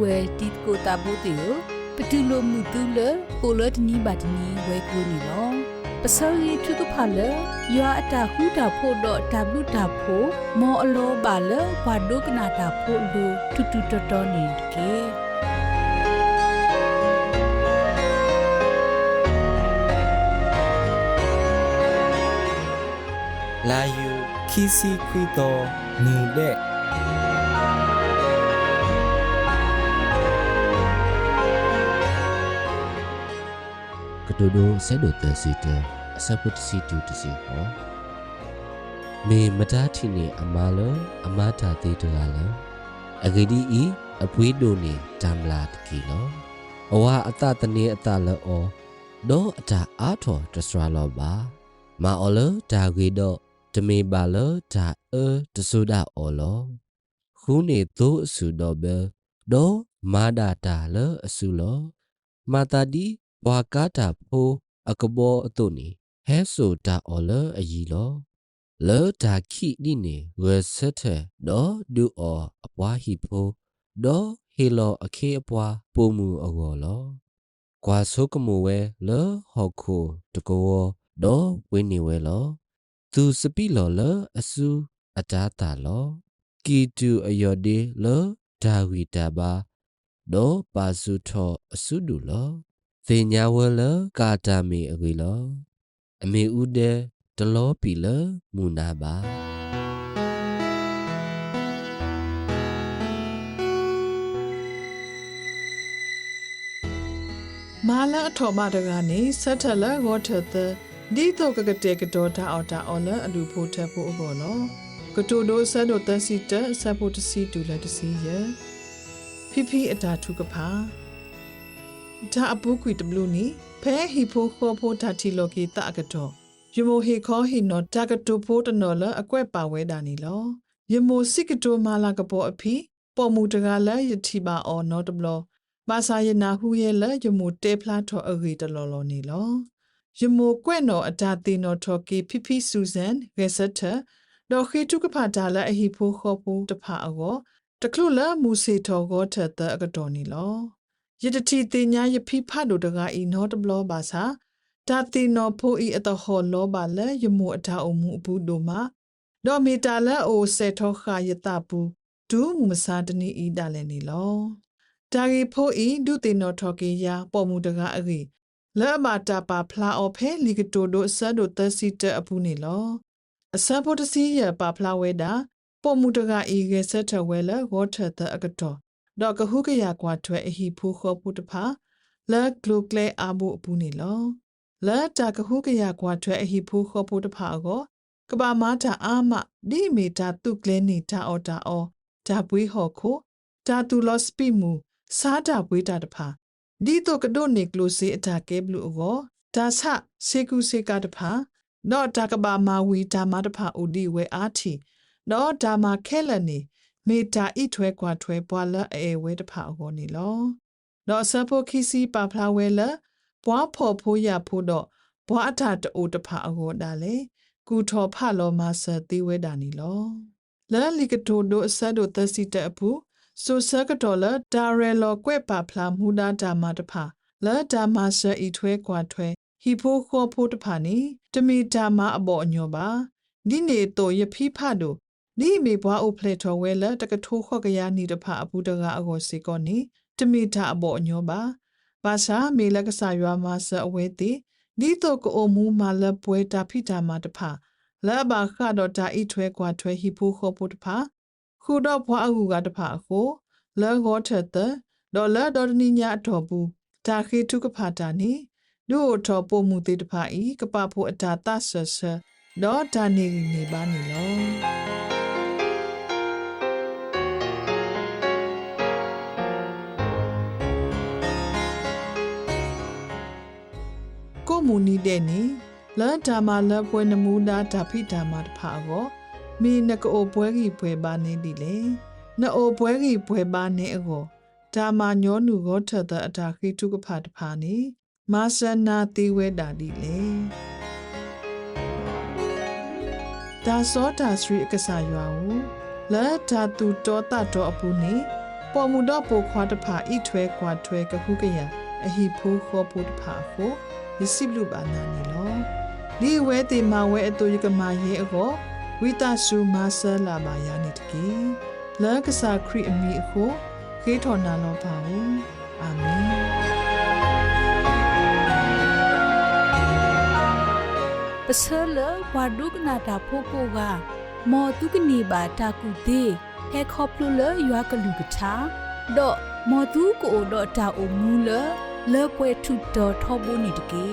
ဝဲတီကိုတာဘိုတေယပတူလိုမှုတူလကိုလတနီဘာတနီဝဲကူနီလောပစောရီထုကဖလရွာအတာဟူတာဖို့တော့တဘလူတာဖို့မောအလောပါလဘွာဒုကနာတာဖို့လူတူတူတော်တော်နေကေလာယူခီစီခွီတော်နေတဲ့ ကတူဒိုဆဲဒိုတစီတအစပုတ်စီတူတစီဟောမေမတာတီနေအမာလအမာတာတေတကလအဂီဒီဤအပွေးဒိုနေတမ်လာတကီလောအဝါအတတနေအတလောဒေါ်အတာအာထောတစရာလောပါမာအော်လဒါဂီတော့တမေပါလဒါအတဆူဒါအော်လောခုနေသို့အဆူတော့ဘဲဒေါ်မာဒါတာလအဆူလောမာတာဒီ ဘွာကာတာဖိုးအကဘောအတုန်နီဟဲဆိုတာအော်လအကြီးလောလောဒါခိဒီနေဝဲဆက်တဲ့ဒေါ်ဒူအော်အပွားဟီဖိုးဒေါ်ဟီလောအခေအပွားပုံမူအကောလောကွာဆုကမူဝဲလောဟော်ခိုတကောဒေါ်ဝင်းနေဝဲလောသူစပိလောလအဆူအတားတာလောကီတူအယော်ဒီလောဒါဝီတာဘာဒေါ်ပါစုထောအဆုဒူလော သေညာဝဲလကာတာမီအကွေလောအမေဦးတဲ့တလောပီလမူနာပါမာလာအထော်မတကနေဆက်ထက်လာဂေါ်ထက်သဒီတော့ကကတဲ့ကတော်တာအော်တာအော်လအလူဖို့ထက်ဖို့ဘောလောကတိုဒိုဆက်တို့တစီတဆက်ဖို့တစီတူလက်တစီရဖိဖိအတာထုကဖာ ဒါအပုကွေတဘလူနီဖဲဟီဖိုခေါ်ဖို့တာတီလောကီတာကတော်ယမိုဟီခေါ်ဟီနော်တာကတိုဖို့တနော်လအကွက်ပါဝဲတာနီလောယမိုစိကတိုမာလာကပေါ်အဖီပေါ်မူတကလည်းယတိပါအော်နော်တဘလောမာစာယနာဟုရဲ့လေယမိုတေဖလာထောအဂီတလော်လော်နေလောယမိုကွဲ့နော်အတာတေနော်ထောကီဖိဖိဆူဇန်ဂက်ဆက်တာဒေါ်ခိတုကဖာဒါလာအဟီဖိုခေါ်ဖို့တဖာအောတကလုလမူစီထောကောထက်တဲ့အကတော်နေလော ယတတိတင်ညာယဖိဖတ်တို့တကဤနောတဘလောပါစာဒါတိနောဖိုဤအတဟောလောပါလေယမိုအတာအမှုအဘူးတို့မှာဒေါ်မီတာလဲအိုစေထောခာယတပူဒူးမူမစာတနီဤတာလည်းနေလောဒါဂီဖိုဤဒုတိနောထောကေယာပေါ်မူတကအဂီလဲအမတာပါဖလာအော်ဖဲလီကတိုဒိုဆတ်ဒိုသစီတအပူနေလောအစဖို့တစီရပါဖလာဝဲတာပေါ်မူတကဤကဆက်ထဝဲလဝတ်ထတဲ့အကတော် ဒေါကဟုကရကွာထွဲအဟိဖူခောပုတဖာလဲဂလိုကလေအာဘူအပူနေလောလဲတာကဟုကရကွာထွဲအဟိဖူခောပုတဖာကိုကဘာမာတာအာမဒီမီတာတုကလဲနေတာအော်တာအော်ဒါပွေးဟော်ခိုဒါတူလောစပိမူစားတာပွေးတာတဖာဒီတော့ကဒိုနေကလိုစေအတာကဲဘလူအောဒါဆစေကူစေကတဖာတော့တာကဘာမာဝီဒါမာတဖာအိုဒီဝဲအာတီတော့ဒါမာခဲလနေ မေတာဣထွဲကွာထွဲပွာလအဲဝဲတဖာအောနေလောတော့ဆဖိုခီစီပါဖလာဝဲလပွားဖော်ဖိုးရဖိုးတော့ဘွားအထတိုးတဖာအောဒါလေကူထော်ဖလောမာဆသေးဝဲတာနီလောလဲလီကတိုဒိုအဆက်တို့သစီတဲ့အပူဆိုဆကတော်လဒါရဲလောကွဲ့ပါဖလာမူဒါဒါမာတဖာလဲဒါမာဆဤထွဲကွာထွဲဟီဖိုခေါ်ဖိုးတဖာနီတမီဒါမာအပေါ်အညောပါဒီနေတော့ယဖိဖတို့ ဒီမေဘွားအိုဖလက်တော်ဝဲလတကထိုးခော့ကရနီတဖာအပူတကအကောစီကောနီတမီတာအပေါ်အညောပါဘာသာမေလကဆာရွာမှာဆအဝဲတိဒီတော့ကိုမူမာလပွဲတာဖိတာမာတဖာလဘခါတော့တာဤထွဲကွာထွဲဟီဖိုခေါ်ဖို့တဖာခုတော့ဘွားအကူကတဖာကိုလောကောထက်တဲ့ဒေါ်လာဒေါ်နီညာအတော်ဘူးတာခေထုကဖာတာနီဒို့ထောပိုမှုတေတဖာဤကပဖို့အတာတဆဆဒေါ်တာနေနေပါနေလော မူနီတဲ့နီလာဓမ္မလပွဲနမူနာဓာဖိဓမ္မတဖာကိုမီနကိုပွဲကြီးပွဲပါနေဒီလေနောပွဲကြီးပွဲပါနေအကိုဓမ္မညောနုကိုထတဲ့အတာခိတုကဖာတဖာနေမာစနာတိဝဲတာဒီလေဒါစောတာစရိအကဆာရွာကိုလာဓာတုတောတတော်အပူနေပေါ်မူတော့ပိုခွာတဖာဤထွဲခွာထွဲကခုကရ အဟိဖိုးခေါ်ပိုတဖာကိုရစိဘလူပါနာနီလောဒီဝဲတေမာဝဲအတူရကမာယေအကိုဝိတဆူမာဆလာမာယာနိတကေလာကစားခရီအမီအကိုခေထော်နာလောပါဘူးအာမင်ပစလဝါဒုကနာတာဖိုကိုကမော်တုကနေပါတာကူတေဟဲခေါပလူလယွာကလူကချာဒေါ်မော်တုကိုဒေါ်တာအိုမူလ လေပွဲထုတော်ထောဘူးနီတကေ